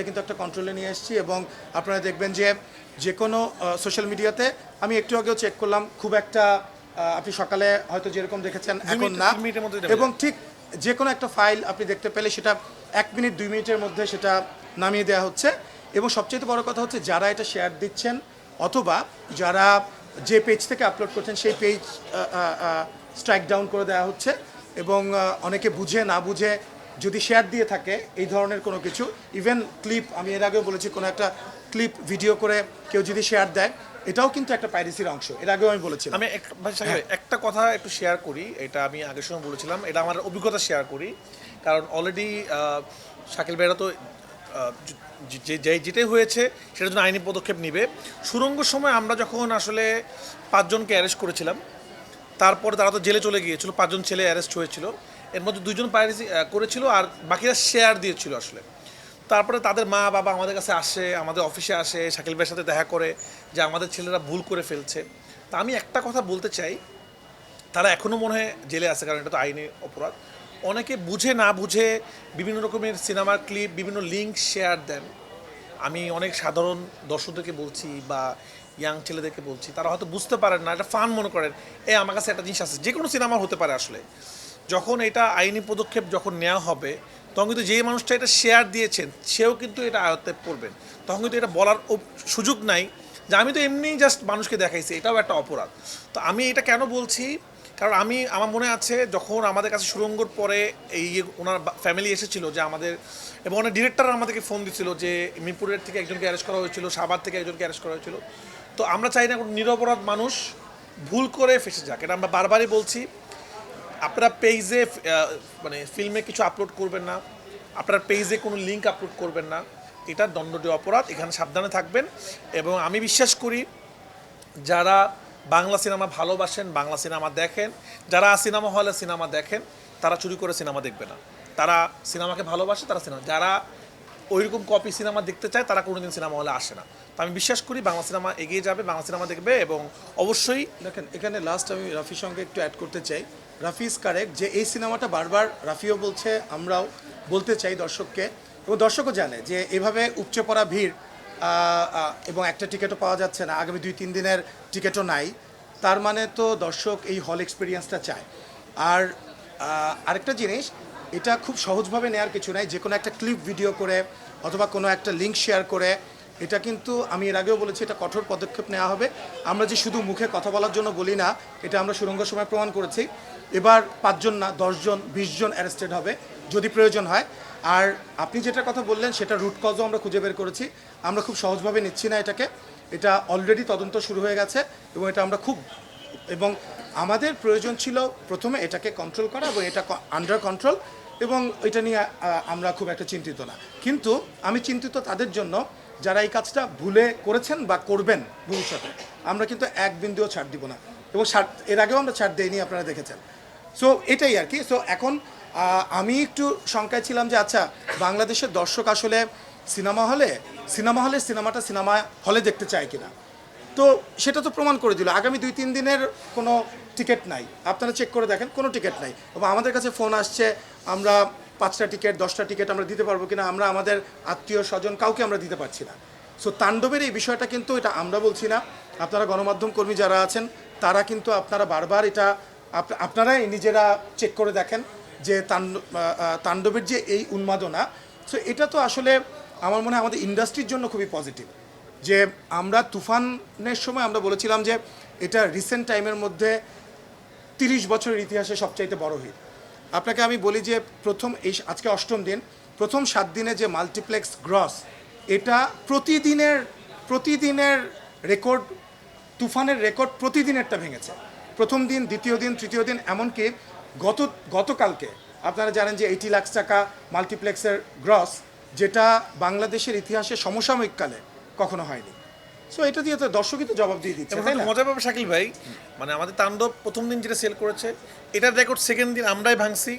এটা কিন্তু একটা কন্ট্রোলে নিয়ে এসেছি এবং আপনারা দেখবেন যে যে কোনো সোশ্যাল মিডিয়াতে আমি একটু আগেও চেক করলাম খুব একটা আপনি সকালে হয়তো যেরকম দেখেছেন এখন না। এবং ঠিক যে কোনো একটা ফাইল আপনি দেখতে পেলে সেটা এক মিনিট দুই মিনিটের মধ্যে সেটা নামিয়ে দেওয়া হচ্ছে। এবং সবচেয়ে বড় কথা হচ্ছে যারা এটা শেয়ার দিচ্ছেন অথবা যারা যে পেজ থেকে আপলোড করছেন সেই পেজ স্ট্রাইক ডাউন করে দেওয়া হচ্ছে। এবং অনেকে বুঝে না বুঝে যদি শেয়ার দিয়ে থাকে এই ধরনের কোনো কিছু ইভেন ক্লিপ আমি এর আগেও বলেছি কোনো একটা ক্লিপ ভিডিও করে কেউ যদি শেয়ার দেয় এটাও কিন্তু একটা পাইরেসির অংশ। এর আগেও আমি বলেছি আমি ভাই, একটা কথা একটু শেয়ার করি এটা আমি আগের সময় বলেছিলাম এটা আমার অভিজ্ঞতা শেয়ার করি কারণ অলরেডি শাকিল ভাইরা তো যে- যেটাই হয়েছে সেটার জন্য আইনি পদক্ষেপ নিবে। সুরঙ্গ সময় আমরা যখন আসলে পাঁচজনকে অ্যারেস্ট করেছিলাম তারপরে তারা তো জেলে চলে গিয়েছিল, পাঁচজন ছেলে অ্যারেস্ট হয়েছিল। এর মধ্যে দুজন পাইরেসি করেছিল আর বাকিরা শেয়ার দিয়েছিল আসলে। তারপরে তাদের মা বাবা আমাদের কাছে আসে, আমাদের অফিসে আসে, শাকিল ভাইয়ের সাথে দেখা করে যে আমাদের ছেলেরা ভুল করে ফেলছে। তা আমি একটা কথা বলতে চাই, তারা এখনও মনে হয় জেলে আছে, কারণ এটা তো আইনি অপরাধ। অনেকে বুঝে না বুঝে বিভিন্ন রকমের সিনেমার ক্লিপ বিভিন্ন লিঙ্ক শেয়ার দেন। আমি অনেক সাধারণ দর্শকদেরকে বলছি বা ইয়াং ছেলেদেরকে বলছি, তারা হয়তো বুঝতে পারেন না এটা ফান মনে করেন, এ, আমার কাছে একটা জিনিস আছে। যে কোনো সিনেমা হতে পারে আসলে। যখন এটা আইনি পদক্ষেপ যখন নেওয়া হবে, তখন কিন্তু যে মানুষটা এটা শেয়ার দিয়েছেন, সেও কিন্তু এটা আয়ত্তে পড়বেন তখন কিন্তু এটা বলার সুযোগ নাই যে, আমি তো এমনিই জাস্ট মানুষকে দেখাইছি। এটাও একটা অপরাধ। তো আমি এটা কেন বলছি? কারণ আমি, আমার মনে আছে যখন আমাদের কাছে সুরঙ্গর পরে এই ইয়ে ওনার ফ্যামিলি এসেছিল যে আমাদের, এবং অনেক ডিরেক্টর আমাদেরকে ফোন দিছিল যে মিরপুরের থেকে একজনকে অ্যারেস্ট করা হয়েছিল সাবার থেকে একজনকে অ্যারেস্ট করা হয়েছিল। তো আমরা চাই না কোনো নিরপরাধ মানুষ ভুল করে ফেসে যাক। এটা আমরা বারবারই বলছি। আপনারা পেজে মানে ফিল্মে কিছু আপলোড করবেন না। আপনার পেজে কোনো লিঙ্ক আপলোড করবেন না। এটা দণ্ডনীয় অপরাধ। এখানে সাবধানে থাকবেন। এবং আমি বিশ্বাস করি, যারা বাংলা সিনেমা ভালোবাসেন, বাংলা সিনেমা দেখেন। যারা সিনেমা হলে সিনেমা দেখেন, তারা চুরি করে সিনেমা দেখবে না। তারা সিনেমাকে ভালোবাসে, তারা সিনেমা যারা ওইরকম কপি সিনেমা দেখতে চায়, তারা কোনোদিন সিনেমা হলে আসে না। তো আমি বিশ্বাস করি বাংলা সিনেমা এগিয়ে যাবে, বাংলা সিনেমা দেখবে এবং অবশ্যই দেখেন, এখানে লাস্ট আমি রাফির সঙ্গে একটু অ্যাড করতে চাই। রাফি ইজ কারেক্ট যে এই সিনেমাটা বারবার রাফিও বলছে, আমরাও বলতে চাই দর্শককে। এবং দর্শকও জানে যে এভাবে উপচে পড়া ভিড় এবং একটা টিকিটও পাওয়া যাচ্ছে না। আগামী দুই, তিন দিনের টিকিটও নাই। তার মানে তো দর্শক এই হল এক্সপিরিয়েন্সটা চায়। আর আরেকটা জিনিস, এটা খুব সহজভাবে নেওয়ার কিছু নাই। যে কোনো একটা ক্লিপ ভিডিও করে অথবা কোনো একটা লিঙ্ক শেয়ার করে, এটা কিন্তু আমি এর আগেও বলেছি, এটা কঠোর পদক্ষেপ নেওয়া হবে। আমরা যে শুধু মুখে কথা বলার জন্য বলি না, এটা আমরা সুরঙ্গ সময় প্রমাণ করেছি। এবার পাঁচজন না, দশজন, বিশজন অ্যারেস্টেড হবে, যদি প্রয়োজন হয়। আর আপনি যেটা কথা বললেন, সেটা রুট কজও আমরা খুঁজে বের করেছি। আমরা খুব সহজভাবে নিচ্ছি না এটাকে। এটা অলরেডি তদন্ত শুরু হয়ে গেছে এবং এটা আমরা খুব এবং আমাদের প্রয়োজন ছিল প্রথমে এটাকে কন্ট্রোল করা এবং এটা আন্ডার কন্ট্রোল এবং এটা নিয়ে আমরা খুব একটা চিন্তিত না। কিন্তু আমি চিন্তিত তাদের জন্য যারা এই কাজটা ভুলে করেছেন বা করবেন ভবিষ্যতে, আমরা কিন্তু এক বিন্দুও ছাড় দিব না এবং এর আগেও আমরা ছাড় দেইনি, আপনারা দেখেছেন। সো এটাই আর কি। সো এখন আমি একটু শঙ্কায় ছিলাম যে আচ্ছা বাংলাদেশের দর্শক আসলে সিনেমা হলে সিনেমা হলে সিনেমাটা সিনেমা হলে দেখতে চায় কিনা। তো সেটা তো প্রমাণ করে দিল। আগামী দুই, তিন দিনের কোনো টিকিট নাই। আপনারা চেক করে দেখেন, কোনো টিকিট নাই। এবং আমাদের কাছে ফোন আসছে, আমরা পাঁচটা টিকিট, দশটা টিকিট আমরা দিতে পারব কিনা, আমরা আমাদের আত্মীয় স্বজন কাউকে আমরা দিতে পারছি না। সো তাণ্ডবের এই বিষয়টা কিন্তু এটা আমরা বলছি না। আপনারা গণমাধ্যম কর্মী যারা আছেন, তারা কিন্তু আপনারা বারবার এটা আপনারাই নিজেরা চেক করে দেখেন যে তাণ্ডবের যে এই উন্মাদনা সো এটা তো আসলে আমার মনে হয় আমাদের ইন্ডাস্ট্রির জন্য খুবই পজিটিভ যে আমরা তুফানের সময় আমরা বলেছিলাম যে এটা রিসেন্ট টাইমের মধ্যে তিরিশ বছরের ইতিহাসে সবচাইতে বড় হিট আপনাকে আমি বলি যে প্রথম এই আজকে অষ্টম দিন, প্রথম সাত দিনে যে মাল্টিপ্লেক্স গ্রস এটা প্রতিদিনের প্রতিদিনের রেকর্ড তুফানের রেকর্ড প্রতিদিনেরটা ভেঙেছে। প্রথম দিন, দ্বিতীয় দিন, তৃতীয় দিন, এমনকি গত, গতকালকে, আপনারা জানেন যে এইটি লাখ টাকা মাল্টিপ্লেক্সের গ্রস যেটা বাংলাদেশের ইতিহাসে সমসাময়িককালে কখনো হয়নি। সো এটা দিয়ে তো দর্শকই তো জবাব দিয়ে দিচ্ছে মজা পাবে শাকিল ভাই মানে আমাদের তাণ্ডব প্রথম দিন যেটা সেল করেছে এটার রেকর্ড সেকেন্ড দিন আমরাই ভাঙছি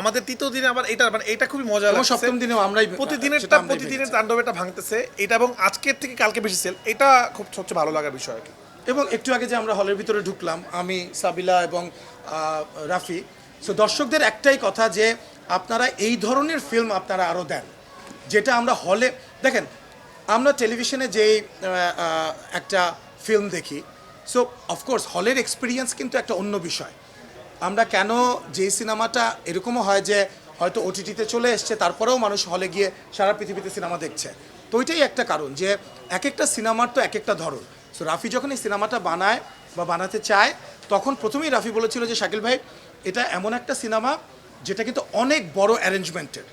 আমাদের তৃতীয় দিনে আবার এটা মানে এটা খুবই মজা লাগছে। সপ্তম দিনেও আমরাই প্রতিদিনের ভেঙেছি। তাণ্ডব এটা ভাঙতেছে এটা এবং আজকের থেকে কালকে বেশি সেল এটা খুব সবচেয়ে ভালো লাগার বিষয় আর কি। এবং একটু আগে যে আমরা হলের ভিতরে ঢুকলাম আমি সাবিলা এবং রাফি সো দর্শকদের একটাই কথা যে আপনারা এই ধরনের ফিল্ম আপনারা আরও দেন। যেটা আমরা হলে, দেখেন, আমরা টেলিভিশনে যেই একটা ফিল্ম দেখি সো অফকোর্স হলের এক্সপিরিয়েন্স কিন্তু একটা অন্য বিষয়। আমরা কেন যে সিনেমাটা, এরকমও হয় যে, হয়তো ওটিটিতে চলে এসছে, তারপরেও মানুষ হলে গিয়ে সারা পৃথিবীতে সিনেমা দেখছে। তো ওইটাই একটা কারণ যে এক একটা সিনেমার তো এক একটা ধরন। সো রাফি যখন এই সিনেমাটা বানায় বা বানাতে চায়, তখন প্রথমেই রাফি বলেছিল যে, শাকিল ভাই, এটা এমন একটা সিনেমা, যেটা কিন্তু অনেক বড় অ্যারেঞ্জমেন্টের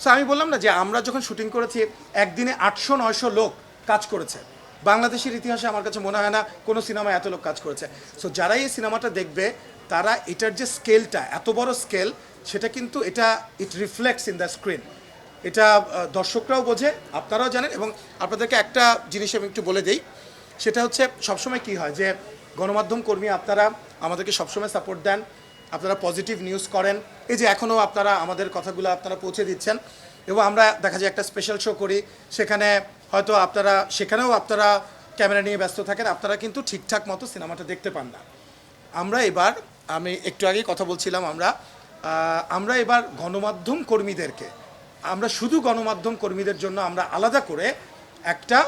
সো আমি বললাম না যে আমরা যখন শুটিং করেছি, একদিনে আটশো, নয়শো লোক কাজ করেছে। বাংলাদেশের ইতিহাসে আমার কাছে মনে হয় না কোনো সিনেমা এত লোক কাজ করেছে। সো যারাই এই সিনেমাটা দেখবে, তারা এটার যে স্কেলটা এত বড় স্কেল সেটা কিন্তু এটা it reflects in the screen এটা দর্শকরাও বোঝে, আপনারাও জানেন এবং আপনাদেরকে একটা জিনিস আমি একটু বলে দিই। সেটা হচ্ছে, সবসময় কি হয় যে গণমাধ্যম কর্মী আপনারা আমাদেরকে সবসময় সাপোর্ট দেন। আপনারা পজিটিভ নিউজ করেন। এই যে এখনও আপনারা আমাদের কথাগুলো আপনারা পৌঁছে দিচ্ছেন। এবং আমরা দেখা যায় একটা স্পেশাল শো করি। সেখানে হয়তো আপনারা, সেখানেও আপনারা ক্যামেরা নিয়ে ব্যস্ত থাকেন। আপনারা কিন্তু ঠিকঠাক মতো সিনেমাটা দেখতে পান না। আমরা এবার, আমি একটু আগেই কথা বলছিলাম আমরা আমরা এবার গণমাধ্যম কর্মীদেরকে, আমরা শুধু গণমাধ্যম কর্মীদের জন্য আমরা আলাদা করে একটা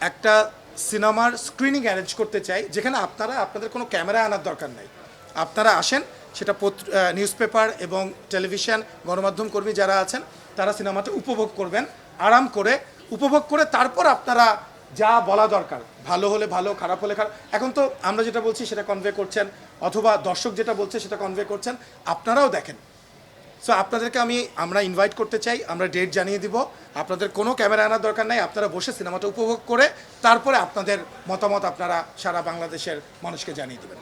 একটা সিনেমার স্ক্রিনিং অ্যারেঞ্জ করতে চাই। যেখানে আপনারা, আপনাদের কোনো ক্যামেরা আনার দরকার নাই। আপনারা আসেন, সেটা নিউজ পেপার এবং টেলিভিশন গণমাধ্যম কর্মী যারা আছেন, তারা সিনেমাটা উপভোগ করবেন, আরাম করে উপভোগ করে তারপর আপনারা যা বলা দরকার, ভালো হলে ভালো, খারাপ হলে খারাপ, এখন তো আমরা যেটা বলছি সেটা কনভে করছেন, অথবা দর্শক যেটা বলছে সেটা কনভে করছেন, আপনারাও দেখেন। সো আপনাদেরকে আমি, আমরা ইনভাইট করতে চাই, আমরা ডেট জানিয়ে দিব, আপনাদের কোনো ক্যামেরা আনার দরকার নাই, আপনারা বসে সিনেমাটা উপভোগ করে তারপরে আপনাদের মতামত আপনারা সারা বাংলাদেশের মানুষকে জানিয়ে দেবেন।